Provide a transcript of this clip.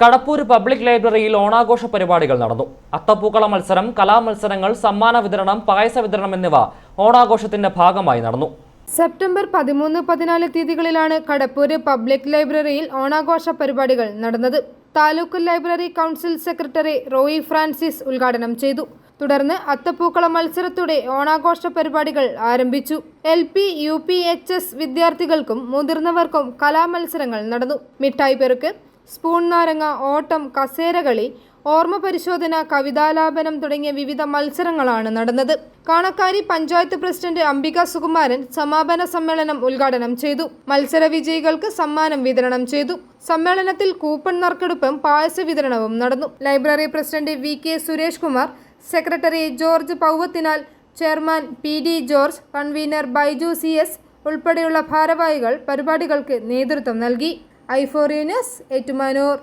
Kadappur public ലൈബ്രറിയിൽ ഓണാഘോഷ പരിപാടികൾ നടന്നു. അത്തപ്പൂക്കള മത്സരം കലാമത്സരങ്ങൾ സമ്മാന വിതരണം പായസ വിതരണം എന്നിവ ഓണാഘോഷത്തിന്റെ ഭാഗമായി നടന്നു. സെപ്റ്റംബർ പതിമൂന്ന് പതിനാല് തീയതികളിലാണ് കടപ്പൂര് പബ്ലിക് ലൈബ്രറിയിൽ ഓണാഘോഷ പരിപാടികൾ നടന്നത്. Taluk library council secretary Roy Francis ഉദ്ഘാടനം ചെയ്തു. തുടർന്ന് അത്തപ്പൂക്കള മത്സരത്തോടെ ഓണാഘോഷ പരിപാടികൾ ആരംഭിച്ചു. L P U P H S വിദ്യാർത്ഥികൾക്കും മുതിർന്നവർക്കും കലാമത്സരങ്ങൾ നടന്നു. മിഠായി പെറുക്ക് സ്പൂൺ നാരങ്ങ ഓട്ടം കസേരകളി ഓർമ്മ പരിശോധന കവിതാലാപനം തുടങ്ങിയ വിവിധ മത്സരങ്ങളാണ് നടന്നത്. കാണക്കാരി പഞ്ചായത്ത് പ്രസിഡന്റ് അംബിക സുകുമാരൻ സമാപന സമ്മേളനം ഉദ്ഘാടനം ചെയ്തു. മത്സര വിജയികൾക്ക് സമ്മാനം വിതരണം ചെയ്തു. സമ്മേളനത്തിൽ കൂപ്പൺ നറുക്കെടുപ്പും പായസ വിതരണവും നടന്നു. Library president V K Suresh Kumar secretary George Pauvathinal chairman P D George convener Baiju C S ഉൾപ്പെടെയുള്ള ഭാരവാഹികൾ പരിപാടികൾക്ക് നേതൃത്വം നൽകി. ഐഫോറിയനസ് എറ്റുമാനൂർ